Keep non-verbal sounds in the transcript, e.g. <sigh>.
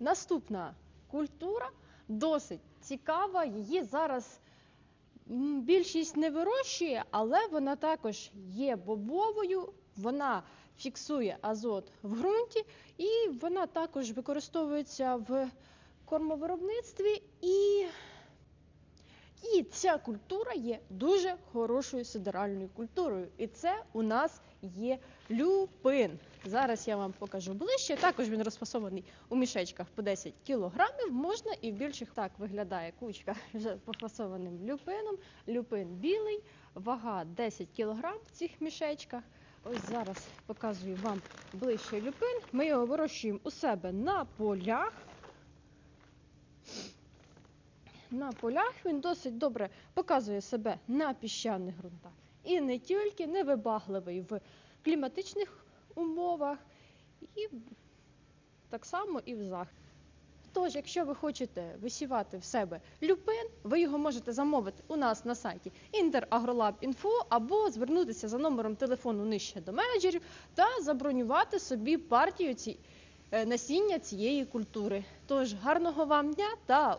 Наступна культура досить цікава. Її зараз більшість не вирощує, але вона також є бобовою. Вона фіксує азот в ґрунті, і вона також використовується в кормовиробництві. І, і ця культура є дуже хорошою сидеральною культурою. І це у нас є люпин. Зараз я вам покажу ближче. Також він розфасований у мішечках по 10 кілограмів. Можна і в більших так виглядає кучка <laughs> вже пофасованим люпином. Люпин білий, вага 10 кілограм в цих мішечках. Ось зараз показую вам ближче люпин. Ми його вирощуємо у себе на полях. На полях він досить добре показує себе на піщаних ґрунтах. І не тільки невибагливий в кліматичних умовах, і так само і в захисті. Тож, якщо ви хочете висівати в себе люпин, ви його можете замовити у нас на сайті interagrolab.info або звернутися за номером телефону нижче до менеджерів та забронювати собі партію ці, е, насіння цієї культури. Тож гарного вам дня та